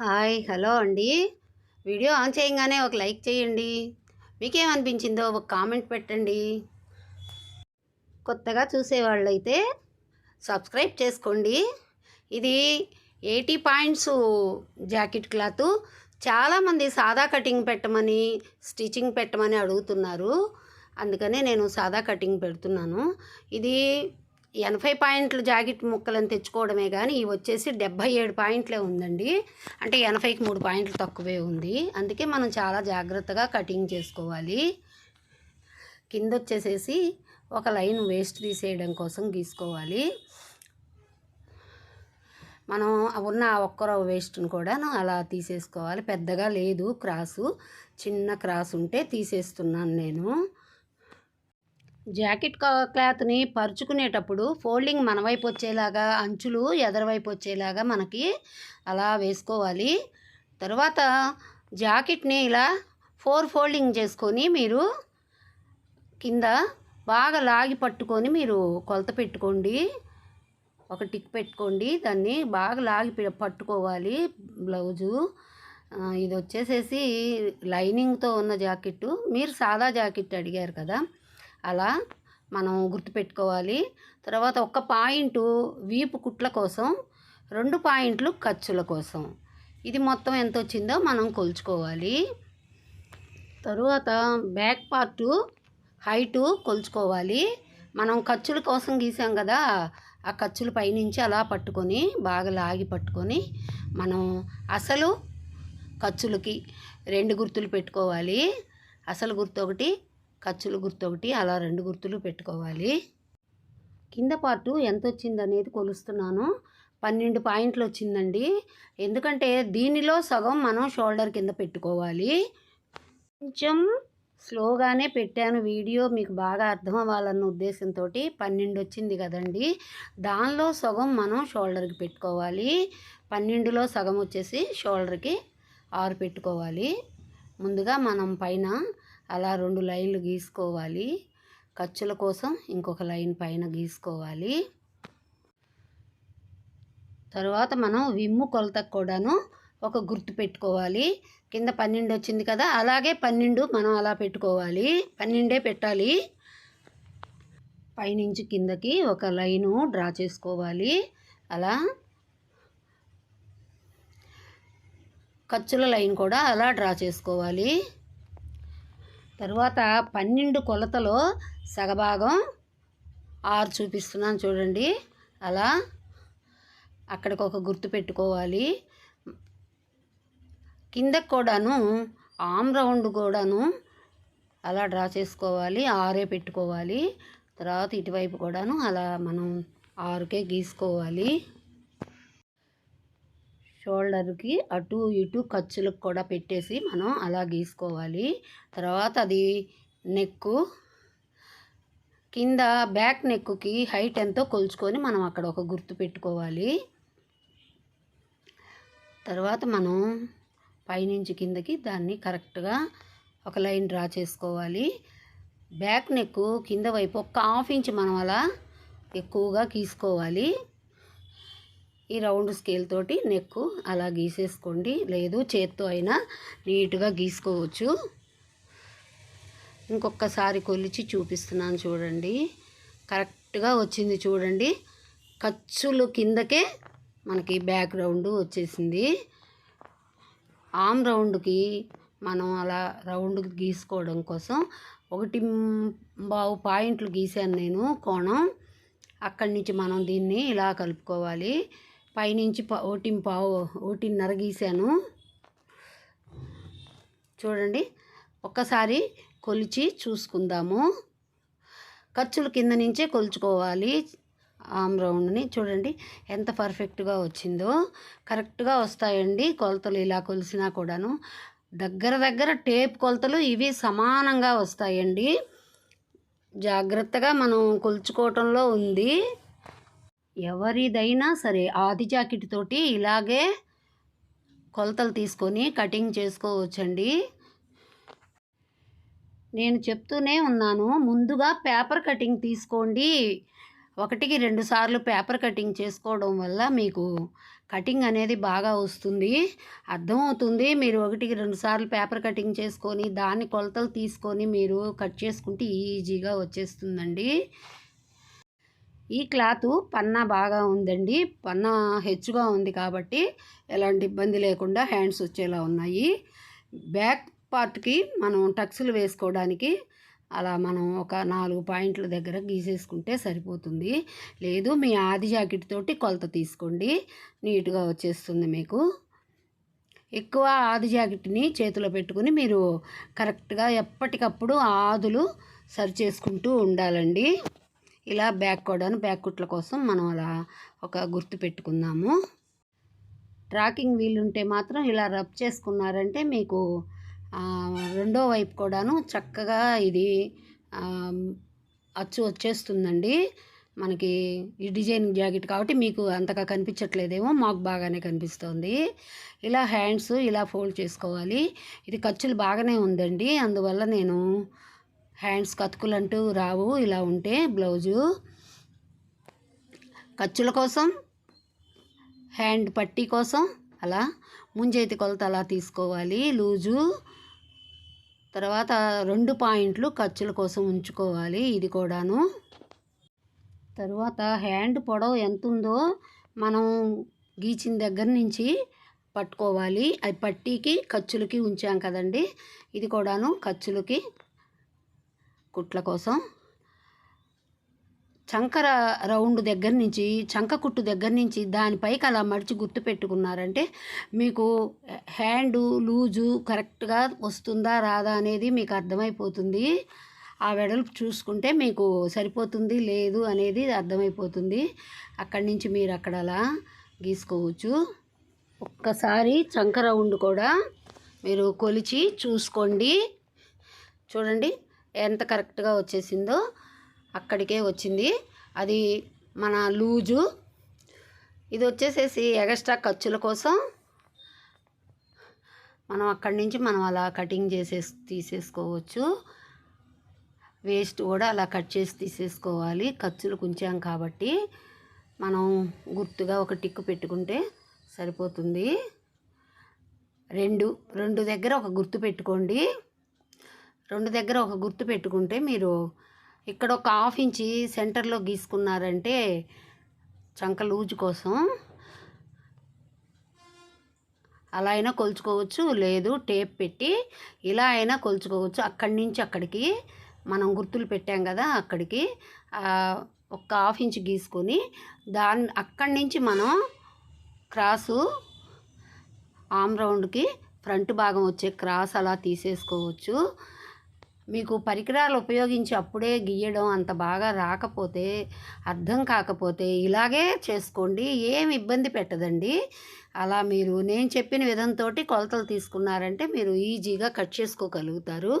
Hi hello అండి. Video on చేయగానే ఒక లైక్ చేయండి. మీకేమనిపించిందో ఒక కామెంట్ పెట్టండి. కొత్తగా చూసేవాళ్ళు అయితే సబ్స్క్రైబ్ చేసుకోండి. ఇది ఎయిటీ పాయింట్స్ జాకెట్ క్లాత్. చాలామంది సాదా కటింగ్ పెట్టమని స్టిచ్చింగ్ పెట్టమని అడుగుతున్నారు. అందుకనే నేను సాదా కటింగ్ పెడుతున్నాను. ఇది ఎనభై పాయింట్లు జాకెట్ ముక్కలను తెచ్చుకోవడమే కానీ ఇవి వచ్చేసి డెబ్భై ఏడు పాయింట్లే ఉందండి. అంటే ఎనభైకి మూడు పాయింట్లు తక్కువే ఉంది. అందుకే మనం చాలా జాగ్రత్తగా కటింగ్ చేసుకోవాలి. కింద వచ్చేసేసి ఒక లైన్ వేస్ట్ తీసేయడం కోసం గీసుకోవాలి. మనం ఉన్న ఆ ఒక్కరో వేస్ట్ని కూడా అలా తీసేసుకోవాలి. పెద్దగా లేదు క్రాసు. చిన్న క్రాస్ ఉంటే తీసేస్తున్నాను నేను. జాకెట్ క్లాత్ని పరుచుకునేటప్పుడు ఫోల్డింగ్ మన వైపు వచ్చేలాగా అంచులు ఎదరవైపు వచ్చేలాగా మనకి అలా వేసుకోవాలి. తర్వాత జాకెట్ని ఇలా ఫోర్ ఫోల్డింగ్ చేసుకొని మీరు కింద బాగా లాగి పట్టుకొని మీరు కొలత పెట్టుకోండి. ఒక టిక్ పెట్టుకోండి. దాన్ని బాగా లాగి పట్టుకోవాలి బ్లౌజు. ఇది వచ్చేసేసి లైనింగ్తో ఉన్న జాకెట్టు. మీరు సాదా జాకెట్ అడిగారు కదా. అలా మనం గుర్తుపెట్టుకోవాలి. తర్వాత ఒక పాయింట్ వీపు కుట్ల కోసం రెండు పాయింట్లు ఖర్చుల కోసం. ఇది మొత్తం ఎంత వచ్చిందో మనం కొలుచుకోవాలి. తరువాత బ్యాక్ పార్టు హైటు కొలుచుకోవాలి. మనం ఖర్చుల కోసం గీసాం కదా ఆ ఖర్చుల పైనుంచి అలా పట్టుకొని బాగా లాగి పట్టుకొని మనం అసలు ఖర్చులకి రెండు గుర్తులు పెట్టుకోవాలి. అసలు గుర్తు ఒకటి ఖర్చుల గుర్తు ఒకటి అలా రెండు గుర్తులు పెట్టుకోవాలి. కింద పార్టు ఎంత వచ్చింది అనేది కొలుస్తున్నాను. పన్నెండు పాయింట్లు వచ్చిందండి ఎందుకంటే దీనిలో సగం మనం షోల్డర్ కింద పెట్టుకోవాలి. కొంచెం స్లోగానే పెట్టాను వీడియో మీకు బాగా అర్థం అవ్వాలన్న ఉద్దేశంతో పన్నెండు వచ్చింది కదండి. దానిలో సగం మనం షోల్డర్కి పెట్టుకోవాలి. పన్నెండులో సగం వచ్చేసి షోల్డర్కి ఆరు పెట్టుకోవాలి. ముందుగా మనం పైన అలా రెండు లైన్లు గీసుకోవాలి. ఖర్చుల కోసం ఇంకొక లైన్ పైన గీసుకోవాలి. తర్వాత మనం విమ్ము కొలతకు కూడాను ఒక గుర్తు పెట్టుకోవాలి. కింద పన్నెండు వచ్చింది కదా అలాగే పన్నెండు మనం అలా పెట్టుకోవాలి. పన్నెండే పెట్టాలి. పైనుంచి కిందకి ఒక లైను డ్రా చేసుకోవాలి. అలా ఖర్చుల లైన్ కూడా అలా డ్రా చేసుకోవాలి. తర్వాత పన్నెండు కొలతలో సగభాగం ఆరు చూపిస్తున్నాను చూడండి. అలా అక్కడికి ఒక గుర్తు పెట్టుకోవాలి. కింద కూడాను ఆమ్ రౌండ్ కూడాను అలా డ్రా చేసుకోవాలి. ఆరే పెట్టుకోవాలి. తర్వాత ఇటువైపు కూడాను అలా మనం ఆరుకే గీసుకోవాలి. షోల్డర్కి అటు ఇటు ఖర్చులకు కూడా పెట్టేసి మనం అలా గీసుకోవాలి. తర్వాత అది నెక్కు కింద బ్యాక్ నెక్కుకి హైట్ ఎంతో కొలుచుకొని మనం అక్కడ ఒక గుర్తు పెట్టుకోవాలి. తర్వాత మనం పైనుంచి కిందకి దాన్ని కరెక్ట్గా ఒక లైన్ డ్రా చేసుకోవాలి. బ్యాక్ నెక్ కింద వైపు ఒక హాఫ్ ఇంచ్ మనం అలా ఎక్కువగా గీసుకోవాలి. ఈ రౌండ్ స్కేల్ తోటి నెక్ అలా గీసేసుకోండి. లేదు చేత్తో అయినా నీట్గా గీసుకోవచ్చు. ఇంకొకసారి కొలిచి చూపిస్తున్నాను చూడండి. కరెక్ట్గా వచ్చింది చూడండి. ఖర్చులు కిందకే మనకి బ్యాక్ రౌండ్ వచ్చేసింది. ఆమ్ రౌండ్కి మనం అలా రౌండ్ గీసుకోవడం కోసం ఒకటి బావు పాయింట్లు గీసాను నేను కోణం. అక్కడి నుంచి మనం దీన్ని ఇలా కలుపుకోవాలి. పైనుంచి పా ఒకటి పావు ఒకటిన్నర గీసాను చూడండి ఒక్కసారి కొలిచి చూసుకుందాము. ఖర్చులు కింద నుంచే కొలుచుకోవాలి ఆమ్ రౌండ్ని. చూడండి ఎంత పర్ఫెక్ట్గా వచ్చిందో. కరెక్ట్గా వస్తాయండి కొలతలు ఇలా కొలిసినా కూడాను. దగ్గర దగ్గర టేప్ కొలతలు ఇవి సమానంగా వస్తాయండి. జాగ్రత్తగా మనం కొలుచుకోవటంలో ఉంది. ఎవరిదైనా సరే ఆది జాకెట్ తోటి ఇలాగే కొలతలు తీసుకొని కటింగ్ చేసుకోవచ్చండి. నేను చెప్తూనే ఉన్నాను ముందుగా పేపర్ కటింగ్ తీసుకోండి. ఒకటికి రెండు సార్లు పేపర్ కటింగ్ చేసుకోవడం వల్ల మీకు కటింగ్ అనేది బాగా వస్తుంది. అర్థమవుతుంది మీరు ఒకటికి రెండు సార్లు పేపర్ కటింగ్ చేసుకొని దాన్ని కొలతలు తీసుకొని మీరు కట్ చేసుకుంటే ఈజీగా వచ్చేస్తుందండి. ఈ క్లాత్ పన్నా బాగా ఉందండి. పన్నా హెచ్చుగా ఉంది కాబట్టి ఎలాంటి ఇబ్బంది లేకుండా హ్యాండ్స్ వచ్చేలా ఉన్నాయి. బ్యాక్ పార్ట్కి మనం టక్స్లు వేసుకోవడానికి అలా మనం ఒక నాలుగు పాయింట్ల దగ్గర గీసేసుకుంటే సరిపోతుంది. లేదు మీ ఆది జాకెట్ తోటి కొలత తీసుకోండి. నీట్గా వచ్చేస్తుంది మీకు. ఎక్కువ ఆది జాకెట్ని చేతిలో పెట్టుకుని మీరు కరెక్ట్గా ఎప్పటికప్పుడు ఆదులు సరి చేసుకుంటూ ఉండాలండి. ఇలా బ్యాక్ కూడాను బ్యాక్ కుట్ల కోసం మనం అలా ఒక గుర్తు పెట్టుకుందాము. ట్రాకింగ్ వీలు ఉంటే మాత్రం ఇలా రబ్ చేసుకున్నారంటే మీకు రెండో వైపు కూడాను చక్కగా ఇది అచ్చు వచ్చేస్తుందండి. మనకి ఈ డిజైన్ జాకెట్ కాబట్టి మీకు అంతగా కనిపించట్లేదేమో మాకు బాగానే కనిపిస్తుంది. ఇలా హ్యాండ్స్ ఇలా ఫోల్డ్ చేసుకోవాలి. ఇది ఖర్చులు బాగానే ఉందండి. అందువల్ల నేను హ్యాండ్స్ కతుకులు రావు ఇలా ఉంటే బ్లౌజు. ఖర్చుల కోసం హ్యాండ్ పట్టీ కోసం అలా ముంజైతి కొలత అలా తీసుకోవాలి లూజు. తర్వాత రెండు పాయింట్లు ఖర్చుల కోసం ఉంచుకోవాలి ఇది కూడాను. తర్వాత హ్యాండ్ పొడవు ఎంత ఉందో మనం గీచిన దగ్గర నుంచి పట్టుకోవాలి. అది పట్టీకి ఖర్చులకి ఉంచాం కదండి ఇది కూడాను ఖర్చులకి కుట్ల కోసం. చంకర రౌండ్ దగ్గర నుంచి చంక కుట్టు దగ్గర నుంచి దానిపైకి అలా మడిచి గుర్తు పెట్టుకున్నారంటే మీకు హ్యాండు లూజు కరెక్ట్గా వస్తుందా రాదా అనేది మీకు అర్థమైపోతుంది. ఆ వెడల్పు చూసుకుంటే మీకు సరిపోతుంది లేదు అనేది అర్థమైపోతుంది. అక్కడి నుంచి మీరు అక్కడ అలా గీసుకోవచ్చు. ఒక్కసారి చంక రౌండ్ కూడా మీరు కొలిచి చూసుకోండి. చూడండి. ఎంత కరెక్ట్గా వచ్చేసిందో అక్కడికే వచ్చింది. అది మన లూజు. ఇది వచ్చేసేసి ఎగస్ట్రా ఖర్చుల కోసం మనం అక్కడి నుంచి మనం అలా కటింగ్ చేసేసి తీసేసుకోవచ్చు. వేస్ట్ కూడా అలా కట్ చేసి తీసేసుకోవాలి. ఖర్చులు ఉంచాం కాబట్టి మనం గుర్తుగా ఒక టిక్కు పెట్టుకుంటే సరిపోతుంది. రెండు రెండు దగ్గర ఒక గుర్తు పెట్టుకోండి. రెండు దగ్గర ఒక గుర్తు పెట్టుకుంటే మీరు ఇక్కడ ఒక హాఫ్ ఇంచి సెంటర్లో గీసుకున్నారంటే చంక లూజు కోసం. అలా అయినా కొలుచుకోవచ్చు లేదు టేప్ పెట్టి ఇలా అయినా కొలుచుకోవచ్చు. అక్కడి నుంచి అక్కడికి మనం గుర్తులు పెట్టాం కదా అక్కడికి. ఒక హాఫ్ ఇంచ్ గీసుకొని దాని అక్కడి నుంచి మనం క్రాసు ఆమ్ రౌండ్కి ఫ్రంట్ భాగం వచ్చే క్రాస్ అలా తీసేసుకోవచ్చు. మీకు పరికరాలు ఉపయోగించి అప్పుడే గీయడం అంత బాగా రాకపోతే అర్థం కాకపోతే ఇలాగే చేసుకోండి ఏం ఇబ్బంది పెట్టదండి. అలా మీరు నేను చెప్పిన విధంతో కొలతలు తీసుకున్నారంటే మీరు ఈజీగా కట్ చేసుకోగలుగుతారు.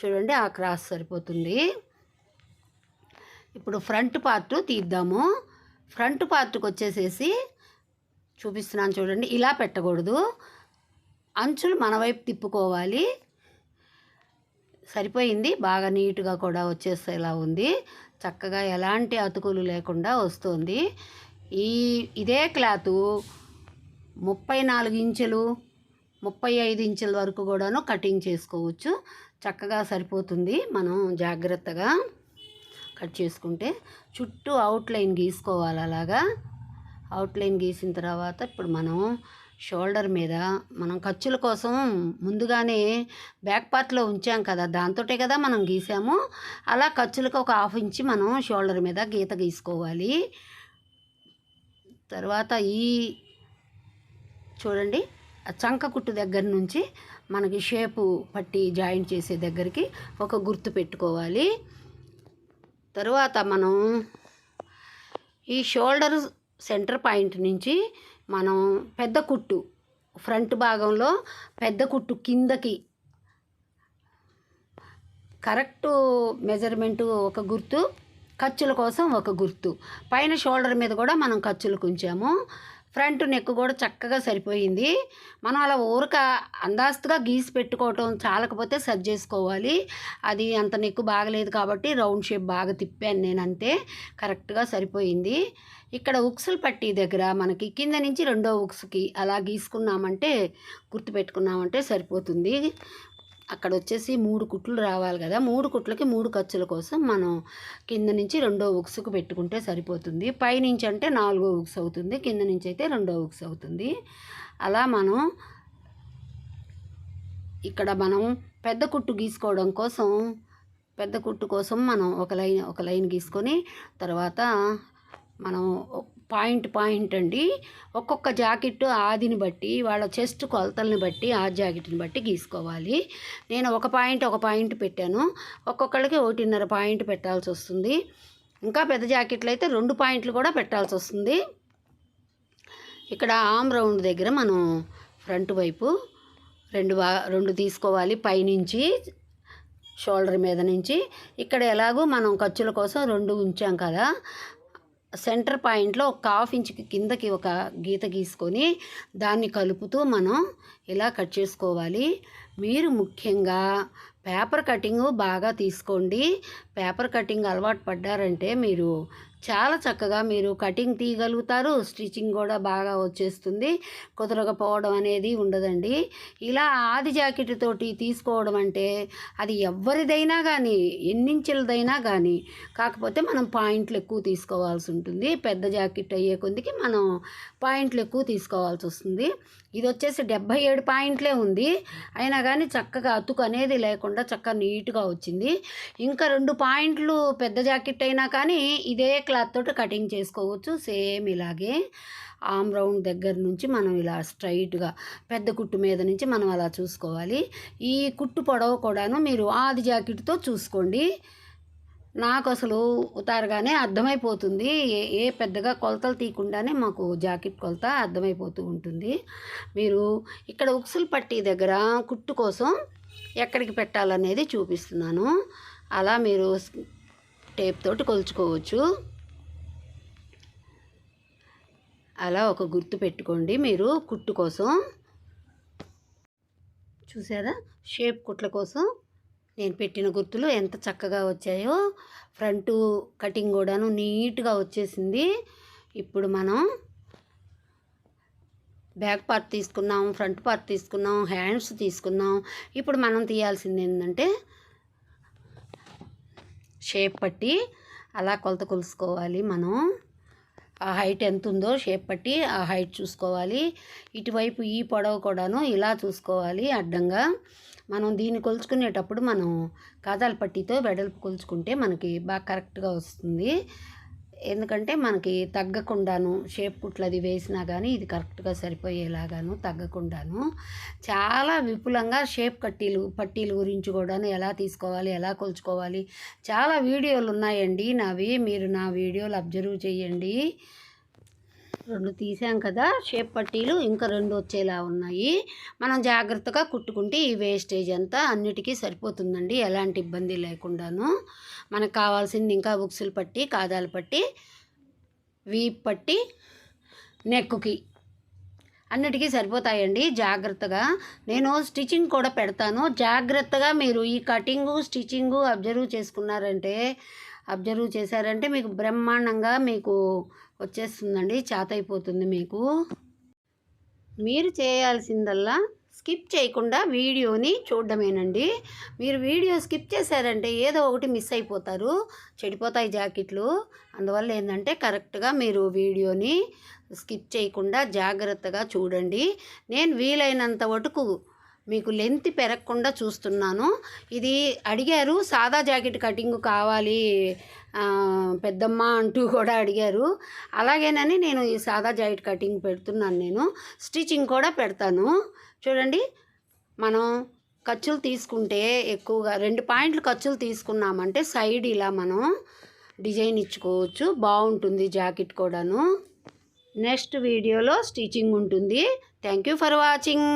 చూడండి ఆ క్రాస్ సరిపోతుంది. ఇప్పుడు ఫ్రంట్ పార్ట్ తీద్దాము. ఫ్రంట్ పార్ట్కి వచ్చేసేసి చూపిస్తున్నాను చూడండి ఇలా పెట్టకూడదు. అంచులు మన వైపు తిప్పుకోవాలి. సరిపోయింది. బాగా నీట్గా కూడా వచ్చేసేలా ఉంది. చక్కగా ఎలాంటి అతుకులు లేకుండా వస్తుంది. ఈ ఇదే క్లాత్ ముప్పై నాలుగు ఇంచులు ముప్పై ఐదు ఇంచుల వరకు కూడాను కటింగ్ చేసుకోవచ్చు. చక్కగా సరిపోతుంది. మనం జాగ్రత్తగా కట్ చేసుకుంటే చుట్టూ అవుట్లైన్ గీసుకోవాలి అలాగా. అవుట్లైన్ గీసిన తర్వాత ఇప్పుడు మనం షోల్డర్ మీద మనం ఖర్చుల కోసం ముందుగానే బ్యాక్ పార్ట్లో ఉంచాం కదా దాంతోటే కదా మనం గీసాము. అలా ఖర్చులకు ఒక హాఫ్ ఇంచి మనం షోల్డర్ మీద గీత గీసుకోవాలి. తర్వాత ఈ చూడండి ఆ చంక కుట్టు దగ్గర నుంచి మనకి షేపు పట్టి జాయింట్ చేసే దగ్గరికి ఒక గుర్తు పెట్టుకోవాలి. తరువాత మనం ఈ షోల్డర్ సెంటర్ పాయింట్ నుంచి మనం పెద్ద కుట్టు ఫ్రంట్ భాగంలో పెద్ద కుట్టు కిందకి కరెక్ట్ మెజర్మెంట్ ఒక గుర్తు ఖర్చుల కోసం ఒక గుర్తు. పైన షోల్డర్ మీద కూడా మనం ఖర్చులకు ఉంచాము ఫ్రంట్ నెక్ కూడా చక్కగా సరిపోయింది. మనం అలా ఊరక అందాస్తుగా గీసి పెట్టుకోవటం చాలకపోతే సరి చేసుకోవాలి. అది అంత నెక్ బాగలేదు కాబట్టి రౌండ్ షేప్ బాగా తిప్పాను నేను అంతే కరెక్ట్గా సరిపోయింది. ఇక్కడ ఉక్సులు పట్టి దగ్గర మనకి కింద నుంచి రెండో ఉక్స్కి అలా గీసుకున్నామంటే గుర్తుపెట్టుకున్నామంటే సరిపోతుంది. అక్కడ వచ్చేసి మూడు కుట్లు రావాలి కదా. మూడు కుట్లకి మూడు ఖర్చుల కోసం మనం కింద నుంచి రెండో ఉక్సుకు పెట్టుకుంటే సరిపోతుంది. పైనుంచి అంటే నాలుగో ఉక్స్ అవుతుంది. కింద నుంచి అయితే రెండో ఉక్స్ అవుతుంది. అలా మనం ఇక్కడ మనం పెద్ద కుట్టు గీసుకోవడం కోసం పెద్ద కుట్టు కోసం మనం ఒక లైన్ ఒక లైన్ గీసుకొని తర్వాత మనం పాయింట్ పాయింట్ అండి. ఒక్కొక్క జాకెట్ ఆదిని బట్టి వాళ్ళ చెస్ట్ కొలతల్ని బట్టి ఆ జాకెట్ని బట్టి గీసుకోవాలి. నేను ఒక పాయింట్ ఒక పాయింట్ పెట్టాను. ఒక్కొక్కళ్ళకి ఒకటిన్నర పాయింట్ పెట్టాల్సి వస్తుంది. ఇంకా పెద్ద జాకెట్లు అయితే రెండు పాయింట్లు కూడా పెట్టాల్సి వస్తుంది. ఇక్కడ ఆమ్ రౌండ్ దగ్గర మనం ఫ్రంట్ వైపు రెండు బా రెండు తీసుకోవాలి పైనుంచి షోల్డర్ మీద నుంచి. ఇక్కడ ఎలాగో మనం ఖర్చుల కోసం రెండు ఉంచాం కదా. సెంటర్ పాయింట్లో ఒక హాఫ్ ఇంచుకి కిందకి ఒక గీత గీసుకొని దాన్ని కలుపుతూ మనం ఇలా కట్ చేసుకోవాలి? మీరు ముఖ్యంగా పేపర్ కటింగ్ బాగా తీసుకోండి. పేపర్ కటింగ్ అలవాటు పడ్డారంటే మీరు చాలా చక్కగా మీరు కటింగ్ తీయగలుగుతారు. స్టిచ్చింగ్ కూడా బాగా వచ్చేస్తుంది. కుదరకపోవడం అనేది ఉండదండి. ఇలా ఆది జాకెట్ తోటి తీసుకోవడం అంటే అది ఎవరిదైనా కానీ ఎన్నించులదైనా కానీ కాకపోతే మనం పాయింట్లు ఎక్కువ తీసుకోవాల్సి ఉంటుంది. పెద్ద జాకెట్ అయ్యే కొద్దికి మనం పాయింట్లు ఎక్కువ తీసుకోవాల్సి వస్తుంది. ఇది వచ్చేసి డెబ్భై ఏడు పాయింట్లే ఉంది. అయినా కానీ చక్కగా అతుకు అనేది లేకుండా చక్కగా నీట్గా వచ్చింది. ఇంకా రెండు పాయింట్లు పెద్ద జాకెట్ అయినా కానీ ఇదే క్లాత్ తోటి కటింగ్ చేసుకోవచ్చు. సేమ్ ఇలాగే ఆమ్ రౌండ్ దగ్గర నుంచి మనం ఇలా స్ట్రైట్గా పెద్ద కుట్టు మీద నుంచి మనం అలా చూసుకోవాలి. ఈ కుట్టు పొడవు కూడాను మీరు ఆది జాకెట్తో చూసుకోండి. నాకు అసలు ఉతారుగానే అర్థమైపోతుంది. ఏ ఏ పెద్దగా కొలతలు తీయకుండానే మాకు జాకెట్ కొలత అర్థమైపోతూ ఉంటుంది. మీరు ఇక్కడ ఉక్సులు పట్టి దగ్గర కుట్టు కోసం ఎక్కడికి పెట్టాలనేది చూపిస్తున్నాను. అలా మీరు టేప్ తోటి కొలుచుకోవచ్చు. అలా ఒక గుర్తు పెట్టుకోండి మీరు కుట్టు కోసం. చూసారా? షేప్ కుట్ల కోసం నేను పెట్టిన గుర్తులు ఎంత చక్కగా వచ్చాయో. ఫ్రంట్ కటింగ్ కూడాను నీట్గా వచ్చేసింది. ఇప్పుడు మనం బ్యాక్ పార్ట్ తీసుకున్నాం ఫ్రంట్ పార్ట్ తీసుకున్నాం హ్యాండ్స్ తీసుకున్నాం. ఇప్పుడు మనం తీయాల్సింది ఏంటంటే షేప్ పట్టి అలా కొలత కొలుసుకోవాలి మనం. ఆ హైట్ ఎంత ఉందో షేప్ పట్టి ఆ హైట్ చూసుకోవాలి. ఇటువైపు ఈ పొడవు కూడాను ఇలా చూసుకోవాలి అడ్డంగా. మనం దీన్ని కొలుచుకునేటప్పుడు మనం కాదాల పట్టితో వెడల్పు కొలుచుకుంటే మనకి బాగా కరెక్ట్గా వస్తుంది. ఎందుకంటే మనకి తగ్గకుండాను షేప్ కుట్లు అది వేసినా కానీ ఇది కరెక్ట్గా సరిపోయేలాగాను తగ్గకుండాను. చాలా విపులంగా షేప్ కట్టీలు పట్టీలు గురించి కూడాను ఎలా తీసుకోవాలి ఎలా కొలుచుకోవాలి చాలా వీడియోలు ఉన్నాయండి నావి. మీరు నా వీడియోలు అబ్జర్వ్ చేయండి. రెండు తీసాం కదా షేప్ పట్టీలు ఇంకా రెండు వచ్చేలా ఉన్నాయి. మనం జాగ్రత్తగా కుట్టుకుంటే ఈ వేస్టేజ్ అంతా అన్నిటికీ సరిపోతుందండి ఎలాంటి ఇబ్బంది లేకుండాను. మనకు కావాల్సింది ఇంకా బుక్సులు పట్టి కాదాలు పట్టి వీప్ పట్టి నెక్కుకి అన్నిటికీ సరిపోతాయండి. జాగ్రత్తగా. నేను స్టిచ్చింగ్ కూడా పెడతాను. జాగ్రత్తగా మీరు ఈ కటింగు స్టిచ్చింగు అబ్జర్వ్ చేసుకున్నారంటే అబ్జర్వ్ చేశారంటే మీకు బ్రహ్మాండంగా మీకు వచ్చేస్తుందండి. చేత అయిపోతుంది మీకు. మీరు చేయాల్సిందల్లా స్కిప్ చేయకుండా వీడియోని చూడడమేనండి. మీరు వీడియో స్కిప్ చేశారంటే ఏదో ఒకటి మిస్ అయిపోతారు. చెడిపోతాయి జాకెట్లు. అందువల్ల ఏంటంటే కరెక్ట్గా మీరు వీడియోని స్కిప్ చేయకుండా జాగ్రత్తగా చూడండి. నేను వీలైనంత వరకు మీకు లెంత్ పెరగకుండా చూస్తున్నాను. ఇది అడిగారు సాదా జాకెట్ కటింగ్ కావాలి పెద్దమ్మ అంటూ కూడా అడిగారు. అలాగేనని నేను ఈ సాదా జాకెట్ కటింగ్ పెడుతున్నాను నేను. స్టిచ్చింగ్ కూడా పెడతాను. చూడండి మనం ఖర్చులు తీసుకుంటే ఎక్కువగా రెండు పాయింట్లు ఖర్చులు తీసుకున్నామంటే సైడ్ ఇలా మనం డిజైన్ ఇచ్చుకోవచ్చు. బాగుంటుంది జాకెట్ కూడాను. నెక్స్ట్ వీడియోలో స్టిచ్చింగ్ ఉంటుంది. Thank you for watching